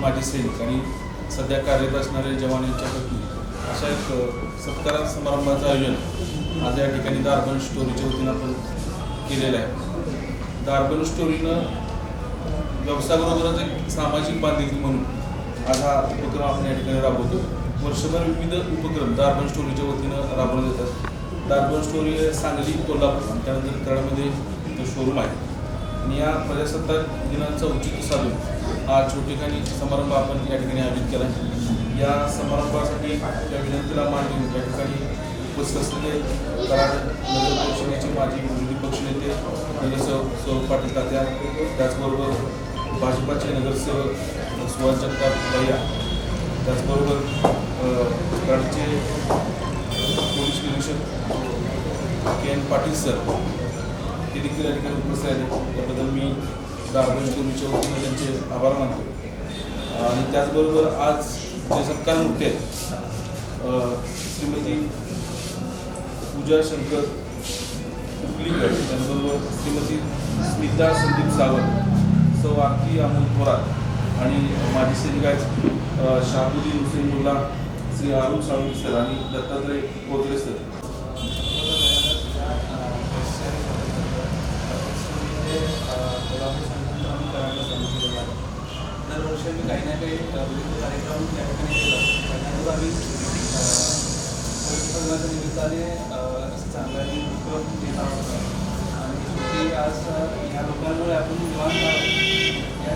माजी सैनिक आणि सध्या कार्यरत असणारे जवान यांच्या पत्नी. अशा एक सत्कार समारंभाचं आयोजन आज या ठिकाणी दार्बन स्टोरीच्या वतीनं आपण केलेलं आहे. दार्बन स्टोरीनं व्यवसायाबरोबरच एक सामाजिक बांधिलकी म्हणून आज हा उपक्रम आपण या ठिकाणी राबवतो. वर्षभर विविध उपक्रम दार्बन स्टोरीच्या वतीनं राबवण्यात येतात दार्बन स्टोरी सांगली कोल्हापूर आणि त्यानंतर कराडमध्ये शोरूम आहे. आणि या प्रजासत्ताक दिनाचं औचित्य साधून हा ठिकाणी समारंभ आपण या ठिकाणी आयोजित केला. या समारंभासाठी या विनंतीला मान देऊन या ठिकाणी उपस्थित असलेले कराड नगर परिषदेचे माजी विरोधी पक्षनेते नगरसेवक सौरभ पाटील तात्या त्याचबरोबर भाजपाचे नगरसेवक सुहास जगताप भैया त्याचबरोबर कराडचे पोलीस निरीक्षक के एन पाटील सर हे देखील या ठिकाणी उपस्थित आहेत. त्याबद्दल मी दार्बन स्टोरीच्या वतीनं त्यांचे आभार मानतो. आणि त्याचबरोबर आज जे सत्कार मुक्ती आहेत श्रीमती पूजा शंकर उकलीकर त्याचबरोबर श्रीमती स्मिता संदीप सावंत सौ आरती अमोल थोरात आणि माजी सैनिक आहेत अ, हुसेन मुल्ला श्री अरुण साळू सर आणि दत्तात्रय कोथरे सर. दरवर्षी आम्ही काही ना काही कार्यक्रम या ठिकाणी केला आम्ही निमित्ताने आज ह्या लोकांमुळे आपण निवांत या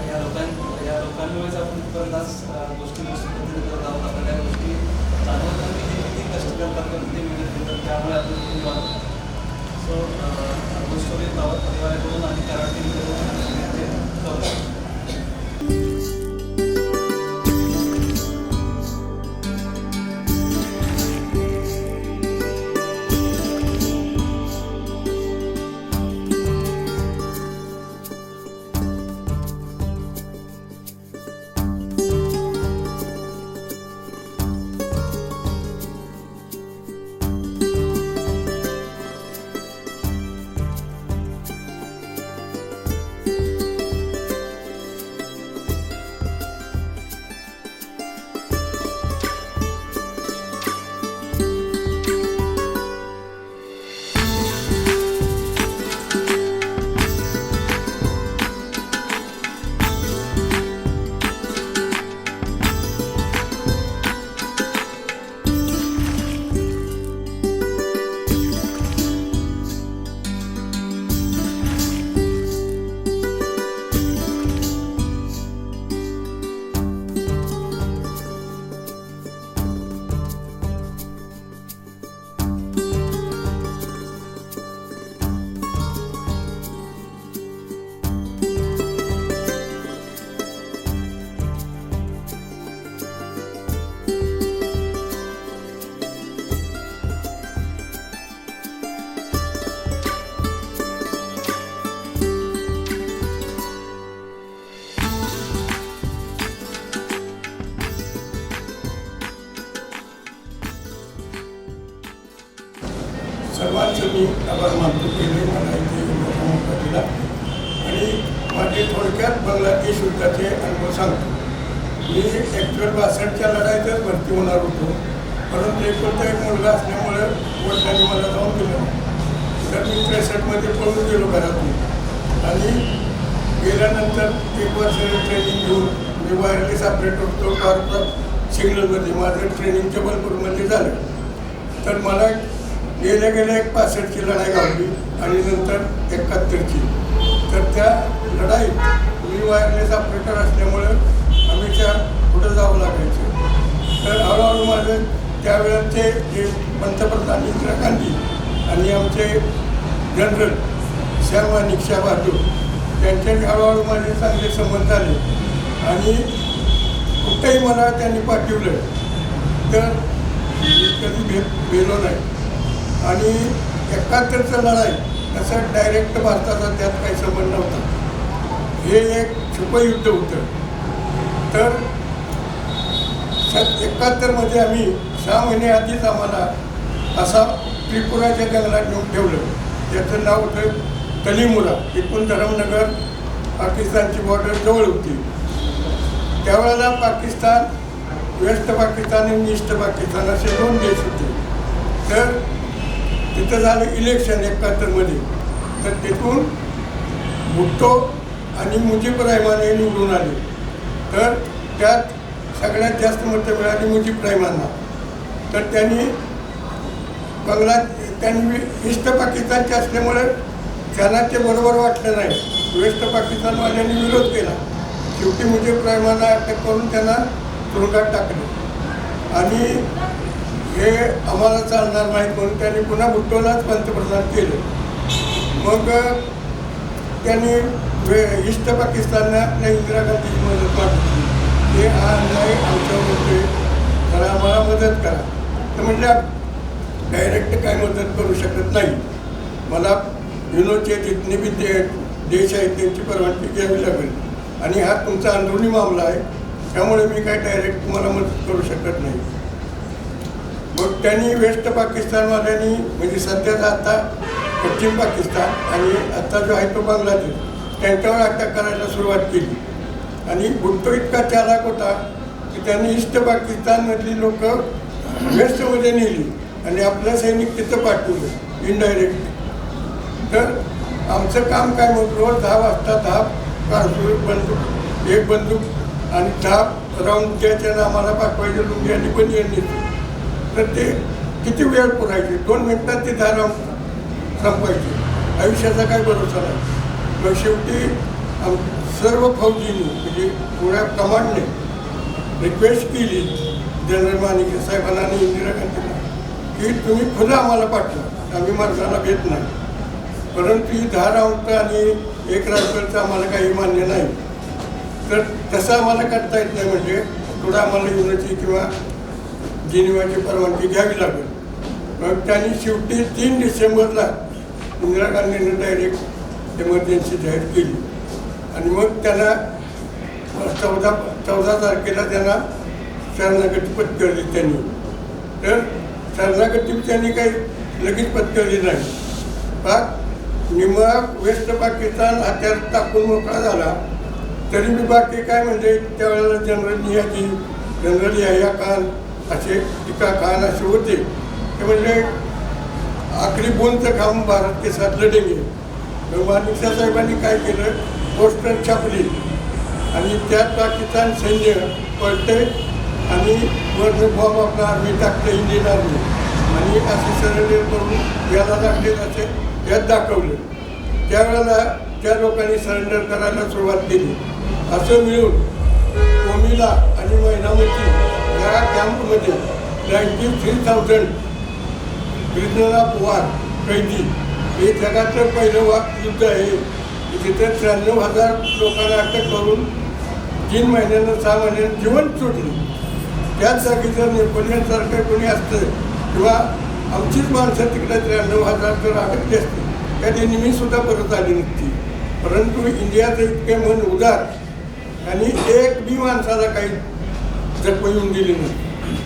या गोष्टी गोष्टी करत आहोत आपण त्या ते कष्ट करतात आहोत. सो गोष्टी परिवाराकडून सर्वांचं मी आभार मानतो केले मला इथे मोठा दिला. आणि माझे थोडक्यात बांगलादेश युद्धाचे अनुभव सांगतो. मी ॲक्च्युअल बासष्टच्या लढाईतच भरती होणार होतो. परंतु एकुलता एक मुलगा असल्यामुळे वडिलांनी मला जाऊन दिलं. तर मी त्रेसष्टमध्ये पळून गेलो घरातून. आणि गेल्यानंतर एक वर्ष ट्रेनिंग घेऊन मी वायरलेस ऑपरेट होतो. कारचा सिग्नलमध्ये. माझं ट्रेनिंग जबलपूरमध्ये झालं. तर मला गेल्या गेल्या एक पासष्टची लढाई गावली आणि नंतर एकाहत्तरची. तर त्या लढाईत मी वायरलेस ऑपरेटर असल्यामुळं हमेशा पुढं जावं लागायचं. तर हळूहळू माझं त्यावेळेचे जे पंतप्रधान इंदिरा गांधी आणि आमचे जनरल श्याम निक्षा बहादूर त्यांच्याशी हळूहळू माझे चांगले संबंध झाले. आणि कुठेही मला त्यांनी पाठवलं तर मी कधी भेट गेलो नाही. आणि एकाहत्तरचं लढाई तसं डायरेक्ट भारताचा त्यात काही संबंध नव्हता. हे एक छुपं युद्ध होतं. तर सन एकाहत्तरमध्ये आम्ही सहा महिने आधीच आम्हाला असा त्रिपुराच्या जंगलात नेऊन ठेवलं. त्याचं नाव होतं कलिमुरा एकूण धरमनगर पाकिस्तानची बॉर्डर जवळ होती. त्यावेळेला पाकिस्तान वेस्ट पाकिस्तान आणि ईस्ट पाकिस्तान असे दोन देश होते. तर तिथं झालं इलेक्शन एकाहत्तरमध्ये. तर तिथून भुट्टो आणि मुजीब रहमान हे निवडून आले. तर त्यात सगळ्यात जास्त मतं मिळाली मुजीब रहमानला. तर त्यांनी बंगला त्यांनी ईस्ट पाकिस्तानचे असल्यामुळे त्यांना ते बरोबर वाटलं नाही. वेस्ट पाकिस्तानवाल्यांनी विरोध केला. शेवटी मुजीब रहमानला अटक करून त्यांना तुरुंगात टाकले. आणि हे आम्हाला चालणार नाही. म्हणून त्यांनी पुन्हा भुट्टोलाच पंतप्रधान केलं. मग त्यांनी वे ईस्ट पाकिस्तानला आपल्या इंदिरा गांधीची मदत मागितली. हे हा अन्याय आमच्यावर होते तर आम्हाला मदत करा. तर म्हटलं डायरेक्ट काय मदत करू शकत नाही. मला युनोचे जितने बी दे देश आहेत त्यांची परवानगी घ्यावी लागेल. आणि हा तुमचा अंदरुणी मामला आहे. त्यामुळे मी काय डायरेक्ट तुम्हाला मदत करू शकत नाही. मग त्यांनी वेस्ट पाकिस्तानवाल्यांनी म्हणजे सध्याचा आता पश्चिम पाकिस्तान आणि आत्ता जो आहे तो बांगलादेश त्यांच्यावर अटॅक करायला सुरुवात केली. आणि भुट्टो इतका चालाक होता की त्यांनी ईस्ट पाकिस्तानमधली लोक वेस्टमध्ये नेली आणि आपलं सैनिक तिथं पाठवलं इनडायरेक्ट तर आमचं काम काय म्हणतो दहा वाजता दहा बंदूक एक बंदूक आणि दहा राऊंड त्याच्यानं आम्हाला पाठवायचे लुंगी आणि पण येणे तर ते किती वेळ पुरायचे? दोन मिनिटात ते दहा संपायची आयुष्याचा काय भरोसा नाही. मग शेवटी आम सर्व फौजींनी म्हणजे पुऱ्या कमांडने रिक्वेस्ट केली जनरल मानिके साहेबांना आणि इंदिरा गांधींना की तुम्ही खुलं आम्हाला पाठवा. आम्ही माणसाला घेत नाही. परंतु ही दहा राऊंडचं आणि एक रायफलचं आम्हाला काही मान्य नाही. तर तसं आम्हाला करता येत नाही म्हणजे थोडं आम्हाला युनिटी किंवा जिनिवाची परवानगी घ्यावी लागेल. मग त्यांनी शेवटी तीन डिसेंबरला इंदिरा गांधींनी डायरेक्ट इमर्जन्सी जाहीर केली. आणि मग त्यांना चौदा चौदा तारखेला त्यांना शरणागती पत्करली त्यांनी. तर शरणागती त्यांनी काही लगेच पत्करली नाही. पाक निमा वेस्ट पाकिस्तान हत्यार टाकून मोकळा झाला. तरी मी बाकी काय म्हणजे त्यावेळेला जनरल नियाजी जनरल याह्या खान असे टीका खान असे होते. ते म्हणजे आखरी बोलचं काम भारत के साथ लढेंगे मग साहेबांनी काय केलं? पोस्टर छापली. आणि त्यात पाकिस्तान सैन्य पळते आणि वर बॉम्ब आपला आर्मी टाकते इंडियन आर्मी आणि असे सरेंडर करून याला लागले असे यात दाखवले. त्यावेळेला त्या लोकांनी सरेंडर करायला सुरुवात केली. असं मिळून कोमिला आणि मैनामती या कॅम्पमध्ये ninety three thousand prisoner of कैदी हे जगातलं पहिलं वाक युद्ध आहे. तिथे त्र्याण्णव हजार लोकांना अटक करून तीन महिन्यानं सहा महिन्यानं जीवन सुटलं त्याच जागी जर नेपोलियनसारखं कोणी असतं किंवा आमचीच माणसं तिकडे त्र्याण्णव हजार जर अडकली असते त्या त्यांनी मी सुद्धा परत आली नसती. परंतु इंडियाचं इतके मन उदार आणि एक बी माणसाला काही जखम येऊन दिली नाही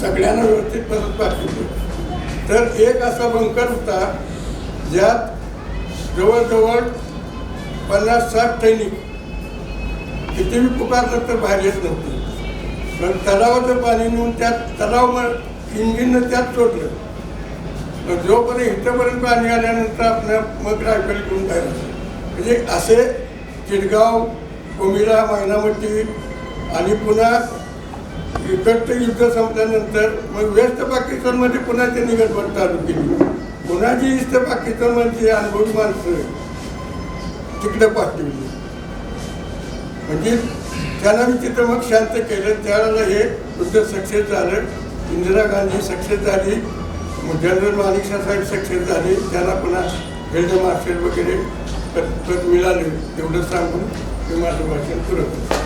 सगळ्यांना व्यवस्थित परत पाठवलं. तर एक असा बंकर होता ज्यात जवळजवळ पन्नास साठ सैनिक. किती मी पुकारलं तर बाहेर येत नव्हते. मग तलावाचं पाणी नेऊन त्यात तलाव इंजिननं त्यात सोडलं. मग जोपर्यंत इथंपर्यंत पाणी आल्यानंतर आपल्या मग रायफल घेऊन बाहेर म्हणजे असे चिडगाव कोमिला मैनामती आणि पुन्हा इकडचं युद्ध संपल्यानंतर मग वेस्ट पाकिस्तानमध्ये पुन्हा ते गडबड चालू केली. पुन्हा जी ईस्ट पाकिस्तानमधली अनुभवी माणसं तिकडे पाठवली. म्हणजे त्यांना मी तिथं मग शांत केलं. त्यावेळेला हे युद्ध सक्सेस झालं. इंदिरा गांधी सक्सेस झाली. मग जनरल मानिकशा साहेब सक्सेस झाले. त्यांना पुन्हा फिल्ड मार्शल वगैरे पद मिळाले. एवढं सांगून मी माझं भाषण पुरवतो.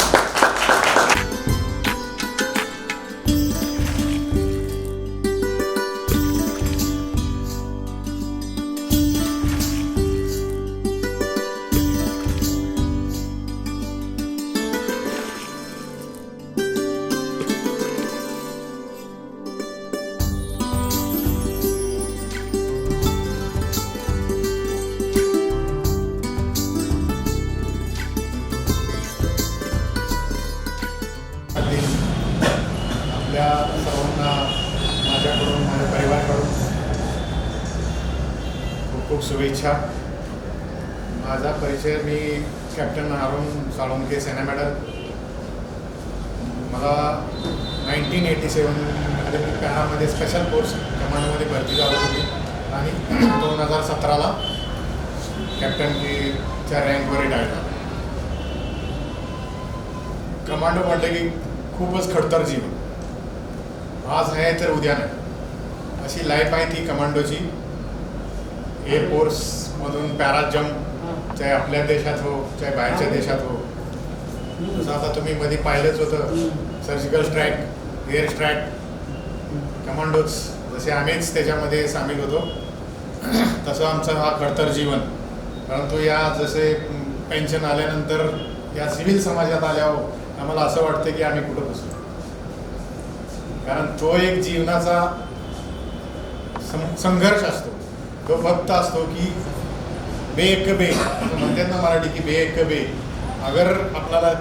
त्या सर्वांना माझ्याकडून माझ्या परिवाराकडून खूप खूप शुभेच्छा. माझा परिचय मी कॅप्टन अरुण साळुंके सेना मॅडम मला नाईन्टीन एटी सेवनमध्ये मी पॅनामध्ये स्पेशल फोर्स कमांडमध्ये भरती झाली होती. आणि दोन हजार सतराला कॅप्टनकीच्या रँकवर रिटायर झाला. कमांडो म्हटलं की खूपच खडतर जीवन. आज आहे तर उद्या नाही. अशी लाईफ आहे ती कमांडोची. एअरफोर्समधून पॅरा जम्प चाहे आपल्या देशात हो चाहे बाहेरच्या देशात हो. जसं आता तुम्ही मध्ये पाहिलंच होतं surgical strike air strike commandos जसे आम्हीच त्याच्यामध्ये सामील होतो तसं आमचं हा खडतर जीवन. परंतु या जसे पेन्शन आल्यानंतर या सिव्हिल समाजात आल्यावर आम्हाला असं वाटतं की आम्ही कुठं बसलो कारण तो एक जीवनाचा सं- संघर्ष असतो. तो फक्त असतो की बे एक बे. म्हणतात ना मराठी की बे एक बे. अगर आपल्याला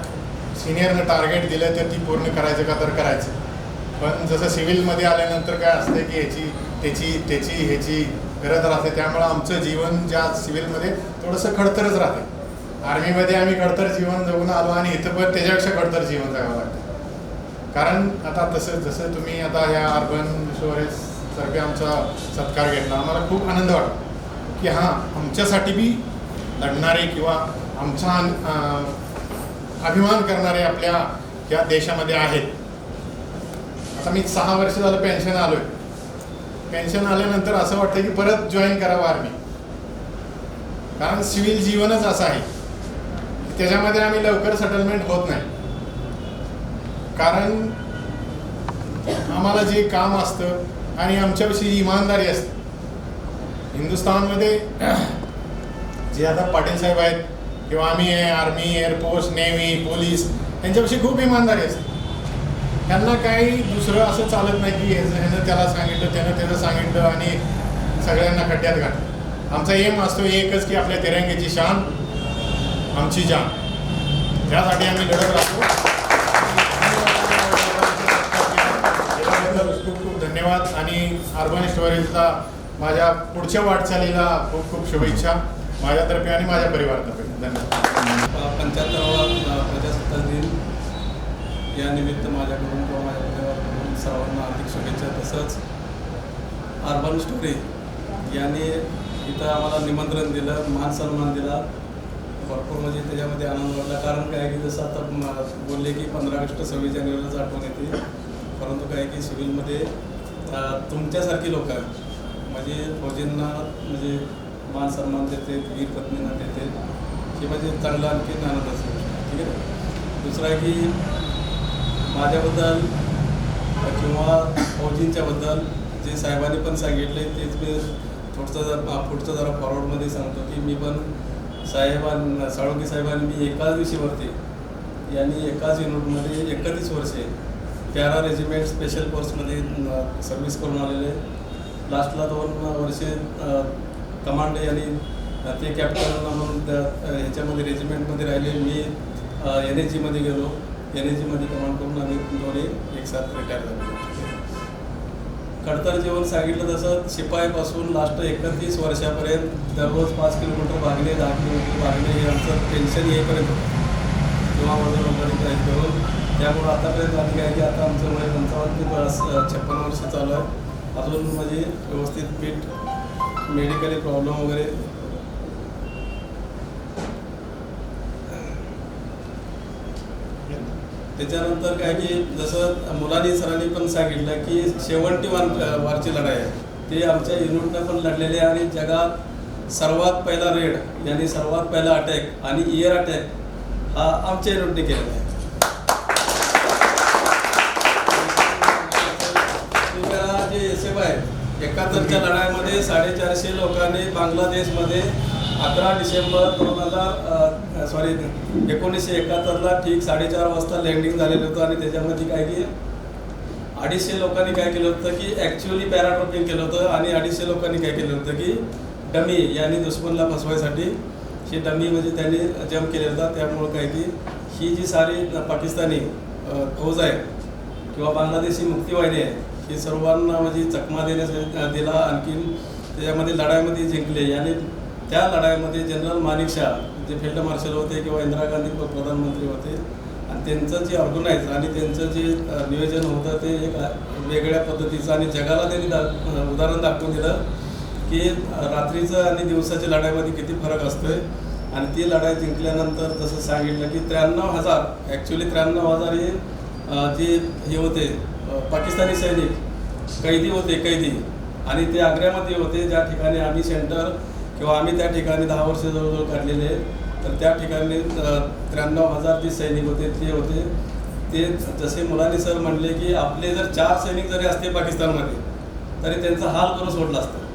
सिनियरनं टार्गेट दिलं तर ती पूर्ण करायचं का तर करायचं. पण जसं सिव्हिलमध्ये आल्यानंतर काय असते की ह्याची त्याची त्याची ह्याची गरज राहते. त्यामुळं आमचं जीवन ज्या सिव्हिलमध्ये थोडंसं खडतरच राहते. आर्मीमध्ये आम्ही खडतर जीवन जगून आलो आणि इथं पण त्याच्यापेक्षा खडतर जीवन जगावं लागतं. कारण आता तसं जसं तुम्ही आता ह्या अर्बन स्टोरेज सारखे आमचा सत्कार घेतला आम्हाला खूप आनंद वाटतो की हां आमच्यासाठी बी लढणारे किंवा आमचा अभिमान करणारे आपल्या या देशामध्ये आहेत. आता मी सहा वर्ष झालं पेन्शन आलो आहे पेन्शन आल्यानंतर असं वाटतं की परत जॉईन करावं आर्मी कारण सिव्हिल जीवनच असं आहे. त्याच्यामध्ये आम्ही लवकर सेटलमेंट होत नाही. कारण आम्हाला जे काम असतं आणि आमच्याविषयी जी इमानदारी असते हिंदुस्थानमध्ये जे आता पाटील साहेब आहेत किंवा आम्ही आहे आर्मी एअरफोर्स नेव्ही पोलीस यांच्याविषयी खूप इमानदारी असते. त्यांना काही दुसरं असं चालत नाही की ह्याचं- ह्यानं त्याला सांगितलं त्यानं त्याचं सांगितलं आणि सगळ्यांना खड्ड्यात घातलं. आमचा एम असतो एकच की आपल्या तिरंग्याची शान आमची जान. त्यासाठी आम्ही लढत राहतो. खूप खूप धन्यवाद आणि अर्बन स्टोरेजला माझ्या पुढच्या वाटचालीला खूप खूप शुभेच्छा माझ्यातर्फे आणि माझ्या परिवारातर्फे. धन्यवाद. पंच्याहत्तरावा प्रजासत्ताक दिन. या निमित्त माझ्याकडून किंवा माझ्या परिवाराकडून सर्वांना हार्दिक शुभेच्छा. तसंच अर्बन स्टोरी यांनी इथं आम्हाला निमंत्रण दिलं मान सन्मान दिला. भरपूर म्हणजे त्याच्यामध्ये आनंद वाटला. कारण काय की जसं आता बोलले की पंधरा ऑगस्ट सव्वीस जानेवारीलाच आठवण येते. परंतु काय की सिव्हिलमध्ये तुमच्यासारखी लोक म्हणजे फौजींना म्हणजे मान सन्मान देते वीर पत्नींना देते. हे म्हणजे चांगलं आणखी आनंदाचं असेल. ठीक आहे? दुसरं आहे की माझ्याबद्दल किंवा फौजींच्याबद्दल जे साहेबांनी पण सांगितले तेच मी थोडंसं जर पुढचं जरा फॉरवर्डमध्ये सांगतो की मी पण साहेबां साळुंकी साहेबांनी मी एकाच दिवशी वरती यांनी एकाच युनिटमध्ये एकतीस वर्षे पॅरा रेजिमेंट स्पेशल फोर्समध्ये सर्व्हिस करून आलेले. लास्टला दोन वर्षे कमांड आणि ते कॅप्टन म्हणून त्या ह्याच्यामध्ये रेजिमेंटमध्ये राहिले. मी एन एच जीमध्ये गेलो. एन एच जीमध्ये कमांड करून आम्ही दोन्ही एकसाथ रिटायर झालो. खडतर जेवण सांगितलं तसं शिपाईपासून लास्ट एकतीस वर्षापर्यंत दररोज पाच किलोमीटर भागणे दहा किलोमीटर भागणे हे आमचं टेन्शन येईपर्यंत. किंवा वगैरे करून त्यामुळं आतापर्यंत आम्ही काय की आता आमचं वय पंचावन्न ते छप्पन्न वर्ष चालू आहे. अजून म्हणजे व्यवस्थित पीठ मेडिकली प्रॉब्लेम वगैरे. त्याच्यानंतर काय की जसं मुलांनी सरांनी पण सांगितलं की शेवंटी वार वारची लढाई आहे. ते आमच्या युनिटनं पण लढलेले आहे आणि जगात सर्वात पहिला रेड यांनी सर्वात पहिला अटॅक आणि इयर अटॅक हा आमच्या युनिटने केलेला आहे. साडेचारशे लोकांनी बांगलादेशमध्ये अकरा डिसेंबर दोन हजार सॉरी एकोणीसशे एकाहत्तरला ठीक साडेचार वाजता लँडिंग झालेलं होतं आणि त्याच्यामध्ये काय की अडीचशे लोकांनी काय केलं होतं की ॲक्च्युअली पॅराट्रॉपिंग केलं होतं आणि अडीचशे लोकांनी काय केलं होतं की डमी यांनी दुश्मनला फसवायसाठी ही डमी म्हणजे त्यांनी जम्प केलेला होता. त्यामुळं काय की ही जी सारी पाकिस्तानी फौज आहे किंवा बांगलादेशी मुक्तीवाहिनी आहे ही सर्वांना म्हणजे चकमा देण्यासाठी दिला. आणखीन त्याच्यामध्ये लढाईमध्ये जिंकले. आणि त्या लढाईमध्ये जनरल मानिकशा जे फील्ड मार्शल होते किंवा इंदिरा गांधी प्रधानमंत्री होते आणि त्यांचं जे ऑर्गनाईज आणि त्यांचं जे नियोजन होतं ते एक वेगळ्या पद्धतीचं आणि जगाला त्यांनी दा उदाहरण दाखवून दिलं की रात्रीचं आणि दिवसाच्या लढाईमध्ये किती फरक असतोय. आणि ती लढाई जिंकल्यानंतर जसं सांगितलं की त्र्याण्णव हजार ॲक्च्युली त्र्याण्णव हजार हे जे हे होते पाकिस्तानी सैनिक कैदी होते कैदी. आणि ते आग्र्यामध्ये होते ज्या ठिकाणी आम्ही सेंटर किंवा आम्ही त्या ठिकाणी दहा वर्ष जवळजवळ काढलेले तर त्या ठिकाणी त्र्याण्णव हजार जे सैनिक होते ते होते. ते जसे मुलांनी सर म्हणले की आपले जर चार सैनिक जरी असते पाकिस्तानमध्ये तरी त्यांचा हाल करून सोडला असतं.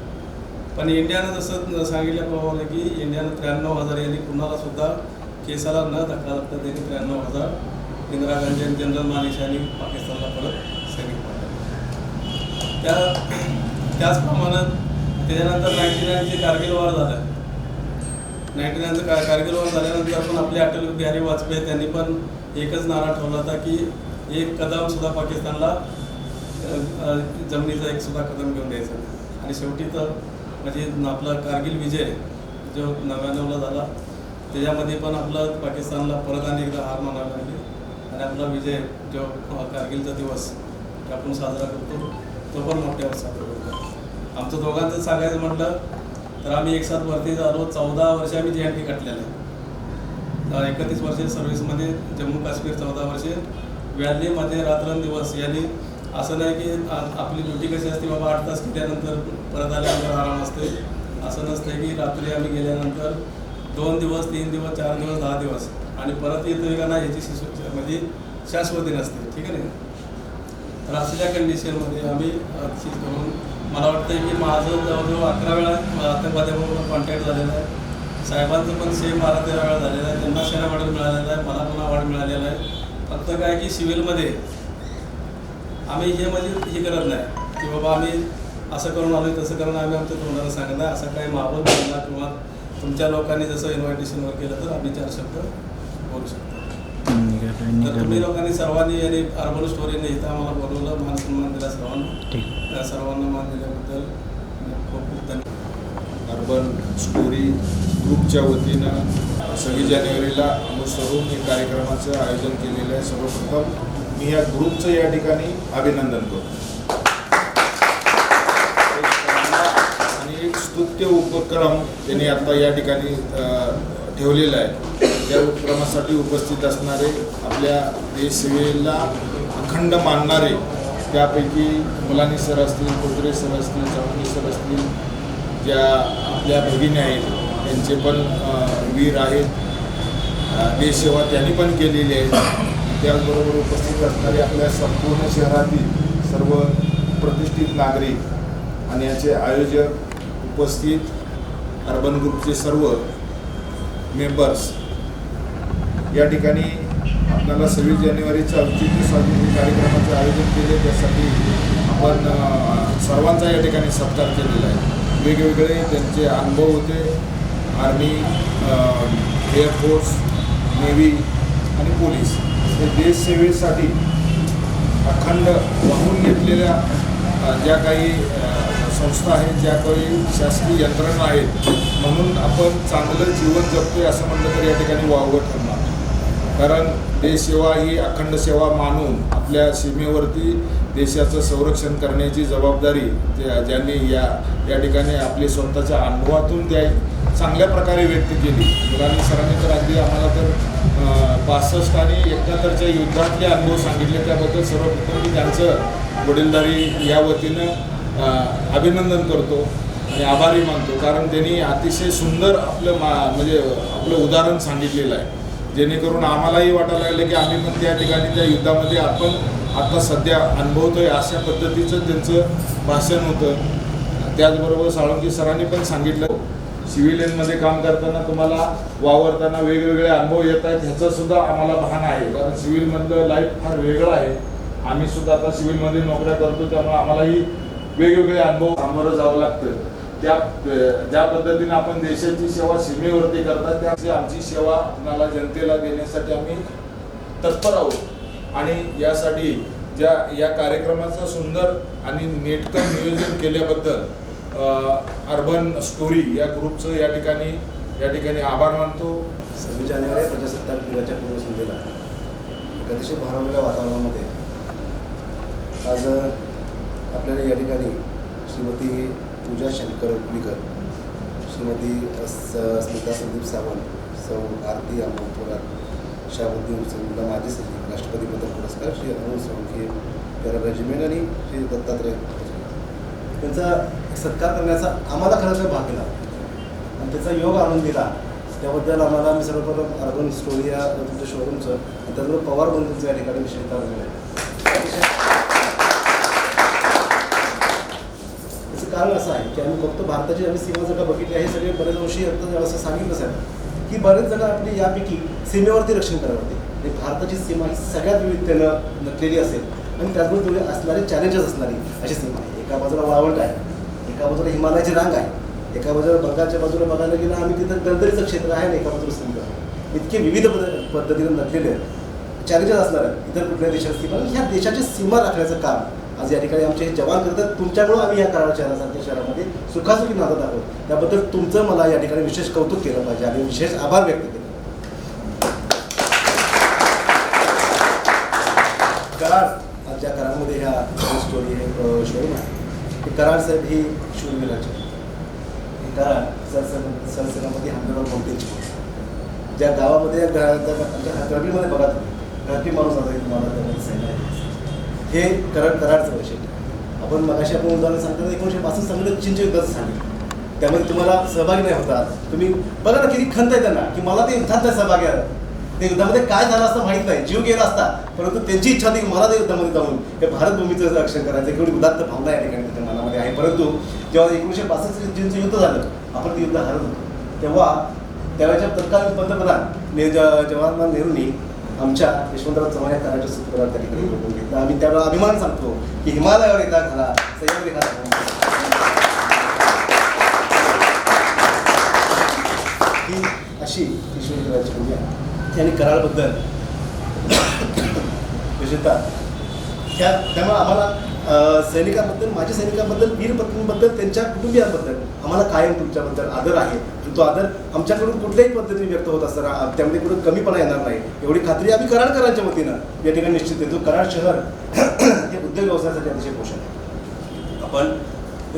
पण इंडियानं जसं सांगितल्याप्रमाणे की इंडियानं त्र्याण्णव हजार यांनी कुणाला सुद्धा केसाला न धक्का लागता त्यांनी त्र्याण्णव हजार इंदिरा गांधी आणि जनरल मानिक यांनी पाकिस्तानला परत सैनिक पाठवले. त्या त्याचप्रमाणे त्याच्यानंतर नाईन्टी नाईनचे कारगिल वॉर झालं. नाईन्टी नाईनचं का कारगिल वॉर झाल्यानंतर पण आपले अटल बिहारी वाजपेयी त्यांनी पण एकच नारा ठेवला होता की एक कदम सुद्धा पाकिस्तानला जमिनीचा एक सुद्धा कदम घेऊन द्यायचा आणि शेवटी तर म्हणजे आपला कारगिल विजय जो नव्याण्णवला झाला त्याच्यामध्ये पण आपलं पाकिस्तानला परत आणि एकदा हार मानावी लागली. आणि आपला विजय जो कारगिलचा दिवस आपण साजरा करतो. तो पण मोठ्या वर्षात आमचं दोघांचं सांगायचं म्हटलं तर आम्ही एक साथ भरती झालो चौदा वर्ष आम्ही जे एन टी कटलेलं आहे. एकतीस वर्ष सर्व्हिसमध्ये जम्मू काश्मीर चौदा वर्षे व्हॅलीमध्ये रात्रंदिवस यांनी असं नाही की आपली ड्युटी कशी असते बाबा आठ तास केल्यानंतर परत आल्यानंतर आराम असते असं नसतं की रात्री आम्ही गेल्यानंतर दोन दिवस तीन दिवस चार दिवस दहा दिवस. आणि परत येतोय का नाही याची शिशु म्हणजे शाश्वती नसते. ठीक आहे ना? तर कंडिशनमध्ये आम्ही चीज करून मला वाटतं की माझं जवळजवळ अकरा वेळा आतंकवाद्याबरोबर कॉन्टॅक्ट झालेला आहे. साहेबांचं पण सेम बारा तेरा वेळा झालेला आहे. त्यांना सेना अवॉर्ड मिळालेला आहे. मला पण अवॉर्ड मिळालेला आहे. फक्त काय की सिव्हिलमध्ये आम्ही हे म्हणजे हे करत नाही. की बाबा आम्ही असं करून आलो तसं करून आम्ही आमच्या तोंडाला सांगत नाही. असं काही माहोल बनला किंवा तुमच्या लोकांनी जसं इन्व्हायटेशनवर केलं तर आम्ही चार शब्द बोलू शकतो. तर तुम्ही लोकांनी सर्वांनी आणि अर्बन स्टोरीने इथं आम्हाला बोलवलं. मान सन्मान दिला सर्वांना. त्या सर्वांना मान दिल्याबद्दल खूप खूप धन्यवाद. अर्बन स्टोरी ग्रुपच्या वतीनं सव्वीस जानेवारीला अनुसरून या कार्यक्रमाचं आयोजन केलेलं आहे. सर्वप्रथम मी या ग्रुपचं या ठिकाणी अभिनंदन करतो. आणि एक स्तुत्य उपक्रम त्यांनी आता या ठिकाणी ठेवलेला आहे. त्या उपक्रमासाठी उपस्थित असणारे आपल्या देशसेवेला अखंड मानणारे त्यापैकी मुलानी सर असतील कोत्रे सर असतील चव्हाणी सर असतील ज्या आपल्या भगिनी आहेत त्यांचे पण वीर आहेत. देशसेवा त्यांनी पण केलेली आहे. त्याचबरोबर उपस्थित असणारे आपल्या संपूर्ण शहरातील सर्व प्रतिष्ठित नागरिक आणि याचे आयोजक उपस्थित अर्बन ग्रुपचे सर्व मेंबर्स या ठिकाणी आपल्याला सव्वीस जानेवारीचं औचित्य साधून कार्यक्रमाचे आयोजन केले. त्यासाठी आपण सर्वांचा या ठिकाणी सत्कार केलेला आहे. वेगवेगळे त्यांचे अनुभव होते. आर्मी एअरफोर्स नेव्ही आणि पोलीस हे देशसेवेसाठी अखंड वाहून घेतलेल्या ज्या काही संस्था आहेत ज्या काही शासकीय यंत्रणा आहेत म्हणून आपण चांगलं जीवन जगतोय असं म्हणलं तर या ठिकाणी वावगं ठरणार. कारण देशसेवा ही अखंड सेवा मानून आपल्या सीमेवरती देशाचं संरक्षण करण्याची जबाबदारी त्या ज्यांनी या या ठिकाणी आपली स्वतःच्या अनुभवातून त्या चांगल्या प्रकारे व्यक्त केली. मुलांनी सरांनी तर अगदी आम्हाला तर अं, बासष्ट आणि एकाहत्तरच्या युद्धातले अनुभव सांगितले. त्याबद्दल सर्वप्रथम मी त्यांचं वडीलधारी या वतीनं अभिनंदन करतो आणि आभारी मानतो. कारण त्यांनी अतिशय सुंदर आपलं मा म्हणजे आपलं उदाहरण सांगितलेलं आहे. जेणेकरून आम्हालाही वाटायला लागलं की आम्ही पण त्या ठिकाणी त्या युद्धामध्ये आपण आता सध्या अनुभवतोय अशा पद्धतीचं त्यांचं भाषण होतं. त्याचबरोबर साळुंकी सरांनी पण सांगितलं सिव्हिलियनमध्ये काम करताना तुम्हाला वावरताना वेगवेगळे अनुभव येत आहेत ह्याचं सुद्धा आम्हाला भान आहे. कारण सिव्हिलमधलं लाईफ फार वेगळं आहे. आम्ही सुद्धा आता सिव्हिलमध्ये नोकऱ्या करतो त्यामुळे आम्हालाही वेगवेगळे अनुभव सामोरं जावं लागतं. त्या ज्या पद्धतीने आपण देशाची सेवा सीमेवरती करतात त्याची आमची सेवा कुणाला जनतेला देण्यासाठी आम्ही तत्पर आहोत. आणि यासाठी ज्या या कार्यक्रमाचं सुंदर आणि नेटकं नियोजन केल्याबद्दल अर्बन स्टोरी या ग्रुपचं या ठिकाणी या ठिकाणी आभार मानतो. सव्वीस जानेवारी प्रजासत्ताक दिनाच्या पूर्वसंध्येला अतिशय भारावलेल्या वातावरणामध्ये आज आपल्याला या ठिकाणी श्रीमती पूजा शंकर उकलीकर श्रीमती स- स्मिता संदीप सावंत सौ आरती अमोल शाहबुद्दीन हुसेनला माजी सचिव राष्ट्रपती पदक पुरस्कार श्री अरुण सोळंकी त्याला रेजिमेंट आणि श्री दत्तात्रय त्यांचा सत्कार करण्याचा आम्हाला खरंच भाग दिला आणि त्याचा योग आणून दिला. त्याबद्दल आम्हाला मी सर्वप्रथम अर्बन स्टोरी या तुमच्या शोरूमचं आणि त्याचबरोबर पवार बंधूंचं या ठिकाणी विषय आहे त्याचं कारण असं आहे की आम्ही फक्त भारताची आम्ही सीमा जर का बघितली आहे सगळे बरेच वर्षी आता असं सांगितलं साहेब की बरेच जण आपली यापैकी सीमेवरती रक्षण करत होते. आणि भारताची सीमा ही सगळ्यात विविधतेनं नटलेली असेल. आणि त्याचबरोबर तेवढे असणारे चॅलेंजेस असणारी अशी सीमा आहे. एका बाजूला वाळवंट आहे एका बाजूला हिमालयाची रांग आहे एका बाजूला बंगालच्या बाजूला बघायला गेलं आम्ही तिथं दलदलीचं क्षेत्र आहे आणि एका बाजूला समुद्र आहे. इतके विविध पद्धतीनं नटलेले आहेत. चॅलेंजेस असणार आहेत. इतर कुठल्या देशात सीमा ह्या देशाची सीमा राखण्याचं काम आज या ठिकाणी आमचे हे जवान करतात तुमच्यामुळं आम्ही या कराड शहरासारख्या शहरामध्ये सुखासुखी नांदत आहोत त्याबद्दल तुमचं मला या ठिकाणी विशेष कौतुक केलं पाहिजे आणि विशेष आभार व्यक्त केले कराड आमच्या ज्या कराडमध्ये ह्या स्टोरी शोरूम आहे कराड साहेब ही शूरवीराचे हे कराड सरसेना सरसेनापती हंबीराव कोणतेची ज्या गावामध्ये ग- आमच्या बघा तुम्ही गरबी माणूस आता तुम्हाला त्यामध्ये सैन्य हे करार करारचं वैशिष्ट्य आपण मगाशी आपण उदाहरण सांगतो एकोणीशे पासष्ट सांगितलं चीनच्या युद्धाचं सांगितलं त्यामध्ये तुम्हाला सहभागी नाही होता तुम्ही बघा ना किती खंत आहे त्यांना की मला ते युद्धात नाही सहभागी आहे ते युद्धामध्ये काय झालं असतं माहीत नाही. जीव गेला असता परंतु त्यांची इच्छा होती की मला त्या युद्धामध्ये जाऊन हे भारतभूमीचं रक्षण करायचं. एवढी उदात्त भावना या ठिकाणी त्या मनामध्ये आहे. परंतु जेव्हा एकोणीशे पासष्ट चीनचं युद्ध झालं आपण ते युद्ध हरत होतो तेव्हा त्यावेळेच्या तत्कालीन पंतप्रधान ने ज- जवाहरलाल नेहरूंनी आमच्या यशवंतराव चव्हाण या कराच्या सूत्रधार त्या ठिकाणी बोलून घेतलं. आम्ही त्यावेळेला अभिमान सांगतो की हिमालयावर येता घाला सह्याद्री घाला. ही अशी ईश्वरीकरांची भूमी आहे. आणि कराडबद्दल विशेषतः त्या त्यामुळे आम्हाला सैनिकांबद्दल माझ्या सैनिकांबद्दल वीरपत्नींबद्दल त्यांच्या कुटुंबियांबद्दल आम्हाला कायम तुमच्याबद्दल आदर आहे. तो आदर आमच्याकडून कुठल्याही पद्धतीने व्यक्त होत असताना त्यामध्ये कुठं कमीपणा येणार नाही. एवढी खात्री आम्ही कराडकरांच्या वतीनं या ठिकाणी निश्चित देतो. कराड शहर हे उद्योग व्यवसायासाठी अतिशय पोषण आहे. आपण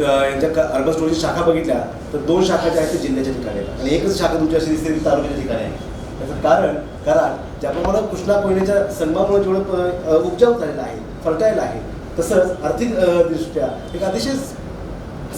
यांच्या अर्बन स्टोरीची शाखा बघितल्या तर दोन शाखा ज्या आहेत ते जिल्ह्याच्या ठिकाणी आहेत. आणि एकच शाखा तुमची अशी दिसते ती तालुक्याच्या ठिकाणी आहे. त्याचं कारण कराड ज्याप्रमाणे कृष्णा कोयनेच्या संगमामुळे जेवढं उपजाऊ झालेला आहे फर्टाईल आहे तसंच आर्थिक दृष्ट्या एक अतिशय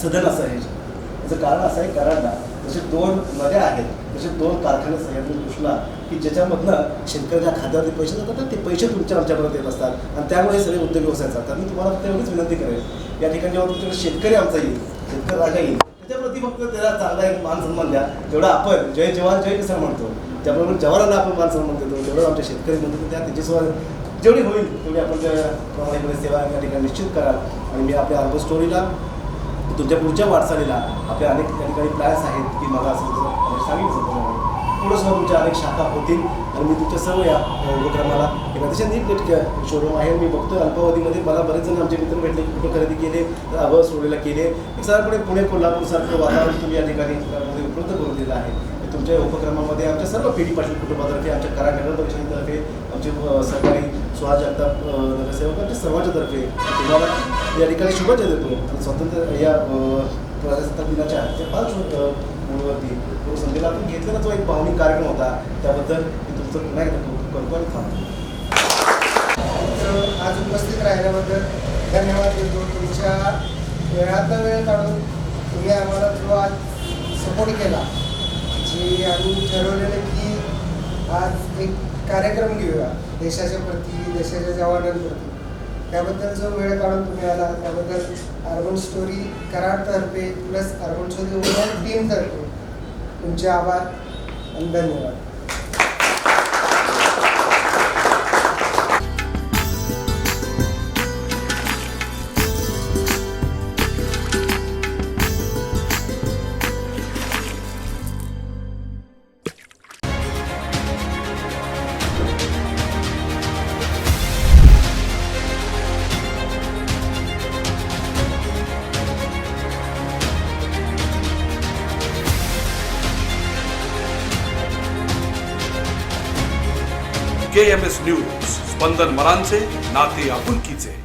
सधन असं आहे. याचं कारण असं आहे कराडला जसे दोन नद्या आहेत तसे दोन कारखाने सह्याद्री कृष्णा की ज्याच्यामधनं शेतकऱ्याच्या खात्यावरती पैसे जातात ते पैसे तुमच्या आमच्यापर्यंत येत असतात. आणि त्यामुळे सगळे उद्योग व्यवसाय चालतात. मी तुम्हाला फक्त एवढीच विनंती करेल या ठिकाणी जेव्हा तुमच्याकडे शेतकरी आमचा येईल शेतकरी राजा येईल त्याच्याप्रती फक्त त्याला चांगला एक मान सन्मान द्या. जेवढा आपण जय जवान जय किसान म्हणतो त्याबरोबर जवानांना आपण मान सन्मान देतो. तेवढं आमच्या शेतकरी म्हणतो त्या त्याच्यासोबत जेवढी होईल तेवढी आपण त्या प्रमाणे सेवा या ठिकाणी निश्चित करा आणि मी आपल्या अर्बन स्टोरीला तुमच्या पुढच्या वाटचालीला आपल्या अनेक त्या ठिकाणी प्लॅन्स आहेत की मला असं म्हणजे सांगितलं त्याप्रमाणे पुढं तुमच्या अनेक शाखा होतील. आणि मी तुमच्या सर्व या उपक्रमाला एक अतिशय नीट शोरूम आहे. मी बघतो अल्पावधीमध्ये मला बरेच जण आमचे मित्र भेटले कुठं खरेदी केले तर अभव सोडेला केले. एक साधारणपणे पुणे कोल्हापूरसारखं वातावरण तुम्ही या ठिकाणी उपलब्ध करून दिलं आहे. तुमच्या उपक्रमामध्ये आमच्या सर्व पिढी पाटील कुटुंबातर्फे आमच्या कराड नगर परिषदेतर्फे आमचे सरकारी सहकारी सुहास जगताप नगरसेवक आमच्या सर्वांच्या तर्फे तुम्हाला या ठिकाणी शुभेच्छा देतो. आणि स्वातंत्र्य या प्रजासत्ताक दिनाच्या त्या मूळवरती संधीला आपण घेतलेला जो एक भावनिक कार्यक्रम होता. त्याबद्दल मी तुमचं पुन्हा एकदा कौतुक करतो आणि थांबतो. आज उपस्थित राहिल्याबद्दल धन्यवाद देतो. तुमच्या वेळात वेळ काढून तुम्ही आम्हाला जो आज सपोर्ट केला. की आम्ही ठरवलेलं की आज एक कार्यक्रम घेऊया देशाच्या प्रती देशाच्या जवानांप्रती. त्याबद्दल जो वेळ काढून तुम्ही आला त्याबद्दल अर्बन स्टोरी कराडतर्फे प्लस अर्बन स्टोरी टीम टीमतर्फे तुमचे आभार आणि धन्यवाद. के मरांचे नाते आपुलकीचे.